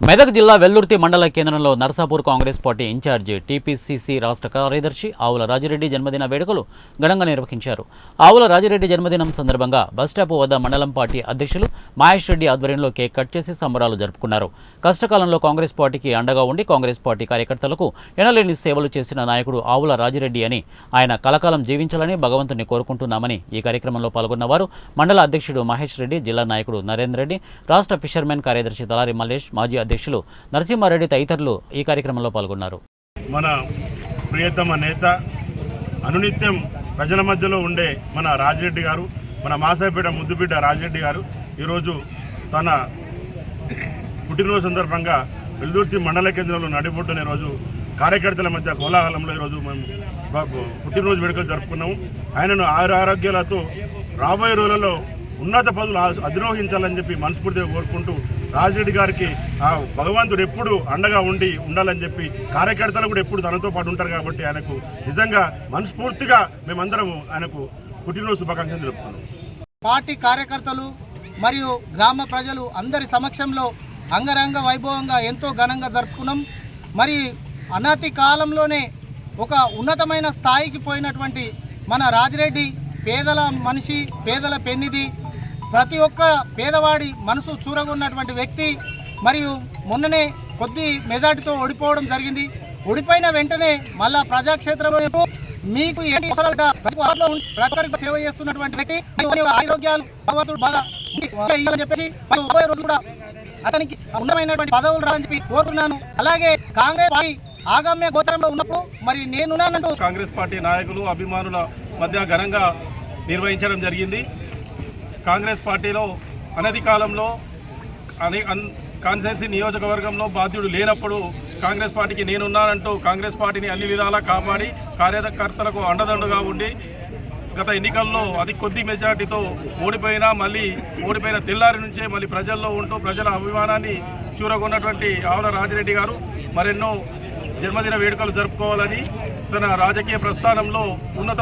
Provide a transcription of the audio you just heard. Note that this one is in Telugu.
మెదక్ జిల్లా వెల్లుర్తి మండల కేంద్రంలో Narsapur Congress party incharge TPCC రాష్ట్ర కార్యదర్శి ఆవుల రాజిరెడ్డి జన్మదిన వేడుకలు ఘనంగా నిర్వహించారు. ఆవుల రాజిరెడ్డి జన్మదినం సందర్భంగా బస్టాప్ వద్ద మండలం పార్టీ అధ్యక్షులు మహేష్ రెడ్డి ఆధ్వర్యంలో కేక్ కట్ చేసి సంబరాలు జరుపుకున్నారు. కష్టకాలంలో కాంగ్రెస్ పార్టీకి అండగా ఉండి కాంగ్రెస్ పార్టీ కార్యకర్తలకు ఎనలేని సేవలు చేసిన నాయకుడు ఆవుల రాజిరెడ్డి అని ఆయన కలకాలం జీవించాలని భగవంతుని కోరుకుంటున్నామని ఈ కార్యక్రమంలో పాల్గొన్నవారు మండల అధ్యక్షుడు మహేష్ రెడ్డి జిల్లా నాయకుడు నరేందర్ రెడ్డి రాష్ట్ర ఫిషర్మెన్ కార్యదర్శి తలారి మల్లేష్ మాజీ అధ్యక్షులు నరసింహారెడ్డి తదితరులు ఈ కార్యక్రమంలో పాల్గొన్నారు. మన ప్రియతమ నేత అనునిత్యం ప్రజల మధ్యలో ఉండే మన రాజిరెడ్డి గారు మన మాసాపేట ముద్దుబిడ్డ రాజిరెడ్డి గారు ఈరోజు తన పుట్టినరోజు సందర్భంగా వెల్దుర్తి మండల కేంద్రంలో నడిబొడ్డున రోజు కార్యకర్తల మధ్య కోలాహలంలో ఈరోజు మేము పుట్టినరోజు వేడుకలు జరుపుకున్నాము. ఆయనను ఆరు ఆరోగ్యాలతో రాబోయే రోజులలో ఉన్నత పదవులు అధిరోహించాలని చెప్పి మనస్ఫూర్తిగా కోరుకుంటూ రాజిరెడ్డి గారికి ఆ భగవంతుడు ఎప్పుడు అండగా ఉండి ఉండాలని చెప్పి కార్యకర్తలు కూడా ఎప్పుడు తనతో పాటు ఉంటారు కాబట్టి ఆయనకు నిజంగా మనస్ఫూర్తిగా మేమందరము ఆయనకు పుట్టినరోజు శుభాకాంక్షలు తెలుపుతున్నాం. పార్టీ కార్యకర్తలు మరియు గ్రామ ప్రజలు అందరి సమక్షంలో అంగరంగ వైభవంగా ఎంతో ఘనంగా జరుపుకున్నాం. మరి అనతి కాలంలోనే ఒక ఉన్నతమైన స్థాయికి పోయినటువంటి మన రాజిరెడ్డి పేదల మనిషి పేదల పెన్నిది ప్రతి ఒక్క పేదవాడి మనసు చూరగొన్నటువంటి వ్యక్తి మరియు మొన్ననే కొద్ది మెజార్టీతో ఓడిపోవడం జరిగింది. ఓడిపోయిన వెంటనే మళ్ళా ప్రజాక్షేత్రంలో మీకు ఏంటి ప్రతి సేవ చేస్తున్నటువంటి వ్యక్తి ఆరోగ్యాలు బాగా చెప్పేసి కూడా అతనికి ఉన్నమైనటువంటి పదవులు రాని చెప్పి కోరుతున్నాను. అలాగే కాంగ్రెస్ పార్టీ ఆగమ్య గోచరంలో ఉన్నప్పుడు మరి నేనున్నానంటూ కాంగ్రెస్ పార్టీ నాయకులు అభిమానుల మధ్య ఘనంగా నిర్వహించడం జరిగింది. కాంగ్రెస్ పార్టీలో అనతి కాలంలో అని అన్ కాన్స్టెన్సీ నియోజకవర్గంలో బాధ్యుడు లేనప్పుడు కాంగ్రెస్ పార్టీకి నేనున్నానంటూ కాంగ్రెస్ పార్టీని అన్ని విధాలా కాపాడి కార్యకర్తలకు అండదండుగా ఉండి గత ఎన్నికల్లో అది కొద్ది మెజార్టీతో ఓడిపోయినా మళ్ళీ ఓడిపోయిన తెల్లారి నుంచే మళ్ళీ ప్రజల్లో ఉంటూ ప్రజల అభిమానాన్ని చూరగొన్నటువంటి ఆవుల రాజిరెడ్డి గారు మరెన్నో జన్మదిన వేడుకలు జరుపుకోవాలని తన రాజకీయ ప్రస్థానంలో ఉన్నత